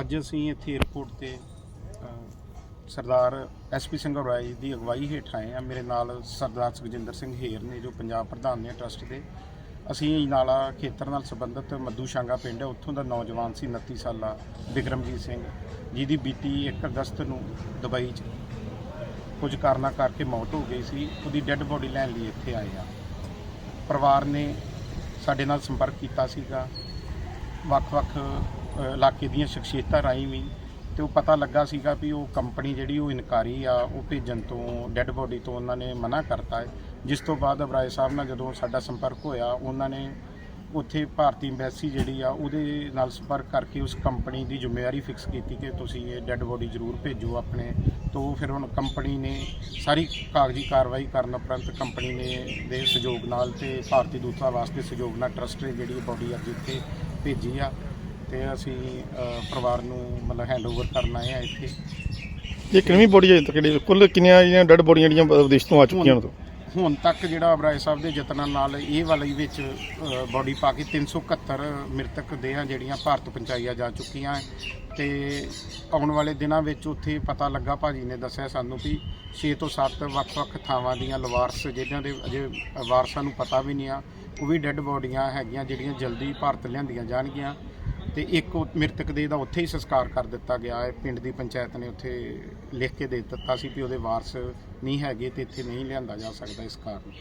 ਅੱਜ ਅਸੀਂ ਇੱਥੇ 에어ਪੋਰਟ ਤੇ ਅ, ਸਰਦਾਰ ਐਸਪੀ ਸਿੰਘ ਰਾਏ ਦੀ ਅਗਵਾਈ ਹੇਠ ਆਏ ਆ ਮੇਰੇ ਨਾਲ ਸਰਦਾਰ ਸੁਖਜਿੰਦਰ ਸਿੰਘ ਹੇਰ ਨੇ ਜੋ ਪੰਜਾਬ ਪ੍ਰਧਾਨ ਨੇ ਟਰਸਟ ਦੇ। ਅਸੀਂ ਨਾਲਾ ਖੇਤਰ ਨਾਲ ਸੰਬੰਧਿਤ ਮੱਦੂ ਸ਼ਾਂਗਾ ਪਿੰਡ ਹੈ। ਉੱਥੋਂ ਦਾ ਨੌਜਵਾਨ ਸੀ 29 ਸਾਲਾ ਬਿਕਰਮਜੀਤ ਸਿੰਘ ਜਿਹਦੀ ਬੀਤੀ 1 ਅਗਸਤ ਨੂੰ ਦੁਬਈ 'ਚ ਕੁਝ ਕਾਰਨਾਂ ਕਰਕੇ ਮੌਤ ਹੋ ਗਈ ਸੀ। ਉਹਦੀ ਡੈੱਡ ਬੋਡੀ ਲੈਣ ਲਈ ਇੱਥੇ ਆਏ ਆ ਪਰਿਵਾਰ ਨੇ ਸਾਡੇ ਨਾਲ ਸੰਪਰਕ ਕੀਤਾ ਸੀਗਾ। ਵੱਖ-ਵੱਖ ਇਲਾਕੇ ਦੀਆਂ ਸ਼ਖਸੀਅਤਾਂ ਰਾਹੀਂ ਵੀ ਤੇ ਉਹ ਪਤਾ ਲੱਗਾ ਸੀਗਾ ਵੀ ਉਹ ਕੰਪਨੀ ਜਿਹੜੀ ਉਹ ਇਨਕਾਰੀ ਆ, ਉਹ ਭੇਜਣ ਤੋਂ, ਡੈੱਡ ਬੋਡੀ ਤੋਂ ਉਹਨਾਂ ਨੇ ਮਨਾ ਕਰਤਾ ਹੈ। ਜਿਸ ਤੋਂ ਬਾਅਦ ਅਬਰਾਏ ਸਾਹਿਬ ਨਾਲ ਜਦੋਂ ਸਾਡਾ ਸੰਪਰਕ ਹੋਇਆ, ਉਹਨਾਂ ਨੇ ਉੱਥੇ ਭਾਰਤੀ ਐਮਬੈਸੀ ਜਿਹੜੀ ਆ, ਉਹਦੇ ਨਾਲ ਸੰਪਰਕ ਕਰਕੇ ਉਸ ਕੰਪਨੀ ਦੀ ਜ਼ਿੰਮੇਵਾਰੀ ਫਿਕਸ ਕੀਤੀ ਕਿ ਤੁਸੀਂ ਇਹ ਡੈੱਡ ਬੋਡੀ ਜ਼ਰੂਰ ਭੇਜੋ ਆਪਣੇ। ਤੋਂ ਫਿਰ ਹੁਣ ਕੰਪਨੀ ਨੇ ਸਾਰੀ ਕਾਗਜ਼ੀ ਕਾਰਵਾਈ ਕਰਨ ਉਪਰੰਤ ਕੰਪਨੀ ਨੇ ਦੇ ਸਹਿਯੋਗ ਨਾਲ ਤੇ ਭਾਰਤੀ ਦੂਤਾਵਾਸ ਦੇ ਸਹਿਯੋਗ ਨਾਲ ਟਰਸਟ ਜਿਹੜੀ ਬੋਡੀ ਅੱਜ ਇੱਥੇ ਭੇਜੀ ਆ। ਤੇ ਅਸੀਂ ਪਰਿਵਾਰ ਨੂੰ ਮਤਲਬ ਹੈਂਡਓਵਰ ਕਰਨ ਆਏ ਆ ਇੱਥੇ। ਇਹ ਕਿੰਨੀ ਬੋਡੀ ਹੈ ਤਕੜੀ ਕੁੱਲ ਕਿੰਨੀਆਂ ਜਿਹੜੀਆਂ ਡੈਡ ਬੋਡੀਆਂ ਜਿਹੜੀਆਂ ਵਿਦੇਸ਼ ਤੋਂ ਆ ਚੁੱਕੀਆਂ ਨੇ ਹੁਣ ਤੱਕ ਜਿਹੜਾ ਅਬਰਾਏ ਸਾਹਿਬ ਦੇ ਯਤਨਾਂ ਨਾਲ ਇਹ ਵਾਲੀ ਵਿੱਚ ਬਾਡੀ ਪਾ ਕੇ 371 ਮ੍ਰਿਤਕ ਦੇਹਾਂ ਜਿਹੜੀਆਂ ਭਾਰਤ ਪਹੁੰਚਾਈਆਂ ਜਾ ਚੁੱਕੀਆਂ ਹੈ। ਤੇ ਆਉਣ ਵਾਲੇ ਦਿਨਾਂ ਵਿੱਚ ਉੱਥੇ ਪਤਾ ਲੱਗਾ ਭਾਜੀ ਨੇ ਦੱਸਿਆ ਸਾਨੂੰ ਵੀ 6 ਤੋਂ 7 ਵੱਖ-ਵੱਖ ਥਾਵਾਂ ਦੀਆਂ ਲਵਾਰਸ ਜਿਹਨਾਂ ਦੇ ਅਜੇ ਵਾਰਸਾਂ ਨੂੰ ਪਤਾ ਵੀ ਨਹੀਂ ਆ ਉਹ ਵੀ ਡੈੱਡ ਬੋਡੀਆਂ ਹੈਗੀਆਂ ਜਿਹੜੀਆਂ ਜਲਦੀ ਭਾਰਤ ਲਿਆਂਦੀਆਂ ਜਾਣਗੀਆਂ। ਤੇ ਇੱਕ ਉਹ ਮ੍ਰਿਤਕ ਦੇ ਦਾ ਉੱਥੇ ਹੀ ਸੰਸਕਾਰ ਕਰ ਦਿੱਤਾ ਗਿਆ ਹੈ। ਪਿੰਡ ਦੀ ਪੰਚਾਇਤ ਨੇ ਉੱਥੇ ਲਿਖ ਕੇ ਦੇ ਦਿੱਤਾ ਸੀ ਵੀ ਉਹਦੇ ਵਾਰਸ ਨਹੀਂ ਹੈਗੇ ਤੇ ਇੱਥੇ ਨਹੀਂ ਲਿਆਂਦਾ ਜਾ ਸਕਦਾ ਇਸ ਕਾਰਨ।